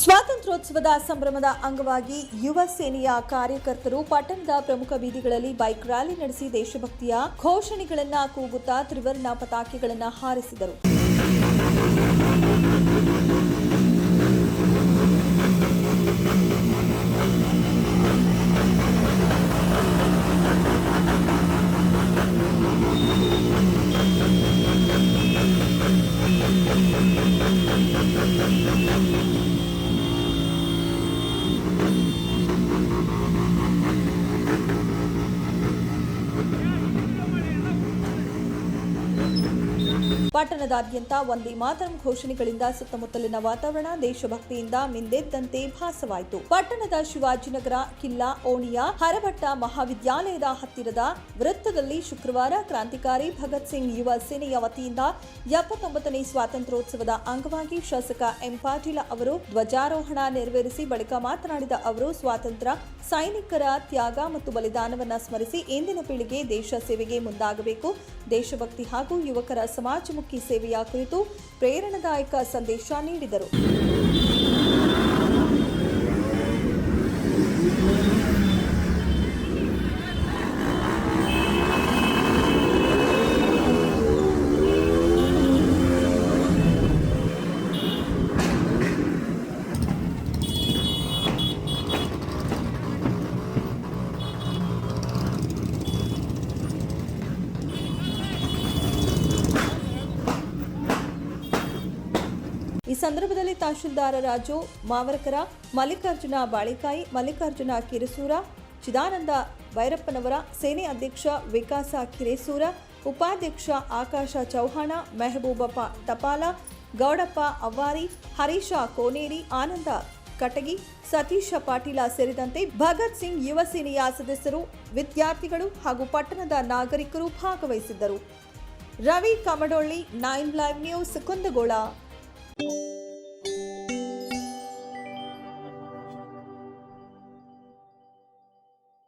ಸ್ವಾತಂತ್ರ್ಯೋತ್ಸವದ ಸಂಭ್ರಮದ ಅಂಗವಾಗಿ ಯುವ ಸೇನೆಯ ಕಾರ್ಯಕರ್ತರು ಪಟ್ಟಣದ ಪ್ರಮುಖ ಬೀದಿಗಳಲ್ಲಿ ಬೈಕ್ ರ್ಯಾಲಿ ನಡೆಸಿ ದೇಶಭಕ್ತಿಯ ಘೋಷಣೆಗಳನ್ನು ಕೂಗುತ್ತಾ ತ್ರಿವರ್ಣ ಪತಾಕೆಗಳನ್ನು ಹಾರಿಸಿದರು. ಪಟ್ಟಣದಾದ್ಯಂತ ಒಂದೇ ಮಾತರಂ ಘೋಷಣೆಗಳಿಂದ ಸುತ್ತಮುತ್ತಲಿನ ವಾತಾವರಣ ದೇಶಭಕ್ತಿಯಿಂದ ಮಿಂದೆದ್ದಂತೆ ಭಾಸವಾಯಿತು. ಪಟ್ಟಣದ ಶಿವಾಜಿನಗರ, ಕಿಲ್ಲಾ, ಓಣಿಯ, ಹರಭಟ್ಟ ಮಹಾವಿದ್ಯಾಲಯದ ಹತ್ತಿರದ ವೃತ್ತದಲ್ಲಿ ಶುಕ್ರವಾರ ಕ್ರಾಂತಿಕಾರಿ ಭಗತ್ ಸಿಂಗ್ ಯುವ ಸೇನೆಯ ವತಿಯಿಂದ ಎಪ್ಪತ್ತೊಂಬತ್ತನೇ ಸ್ವಾತಂತ್ರ್ಯೋತ್ಸವದ ಅಂಗವಾಗಿ ಶಾಸಕ ಎಂ ಪಾಟೀಲ ಅವರು ಧ್ವಜಾರೋಹಣ ನೆರವೇರಿಸಿ ಬಳಿಕ ಮಾತನಾಡಿದ ಅವರು, ಸ್ವಾತಂತ್ರ್ಯ, ಸೈನಿಕರ ತ್ಯಾಗ ಮತ್ತು ಬಲಿದಾನವನ್ನು ಸ್ಮರಿಸಿ ಇಂದಿನ ಪೀಳಿಗೆ ದೇಶ ಸೇವೆಗೆ ಮುಂದಾಗಬೇಕು. ದೇಶಭಕ್ತಿ ಹಾಗೂ ಯುವಕರ ಸಮಾಜಮುಖಿ ಸೇವೆಯ ಕುರಿತು ಪ್ರೇರಣಾದಾಯಕ ಸಂದೇಶ ನೀಡಿದರು. ಈ ಸಂದರ್ಭದಲ್ಲಿ ತಹಶೀಲ್ದಾರ ರಾಜು ಮಾವರಕರ, ಮಲ್ಲಿಕಾರ್ಜುನ ಬಾಳಿಕಾಯಿ, ಮಲ್ಲಿಕಾರ್ಜುನ ಕಿರಸೂರ, ಚಿದಾನಂದ ಭೈರಪ್ಪನವರ, ಸೇನೆ ಅಧ್ಯಕ್ಷ ವಿಕಾಸ ಕಿರೇಸೂರ, ಉಪಾಧ್ಯಕ್ಷ ಆಕಾಶ ಚೌಹಾಣ ಮೆಹಬೂಬಪ್ಪ ತಪಾಲ ಗೌಡಪ್ಪ ಅವ್ವಾರಿ, ಹರೀಶ ಕೋನೇರಿ, ಆನಂದ ಕಟಗಿ, ಸತೀಶ ಪಾಟೀಲ ಸೇರಿದಂತೆ ಭಗತ್ ಸಿಂಗ್ ಯುವ ಸೇನೆಯ ಸದಸ್ಯರು, ವಿದ್ಯಾರ್ಥಿಗಳು ಹಾಗೂ ಪಟ್ಟಣದ ನಾಗರಿಕರು ಭಾಗವಹಿಸಿದ್ದರು. Ravi Kamadolli, nine live news Kundagol. Bye.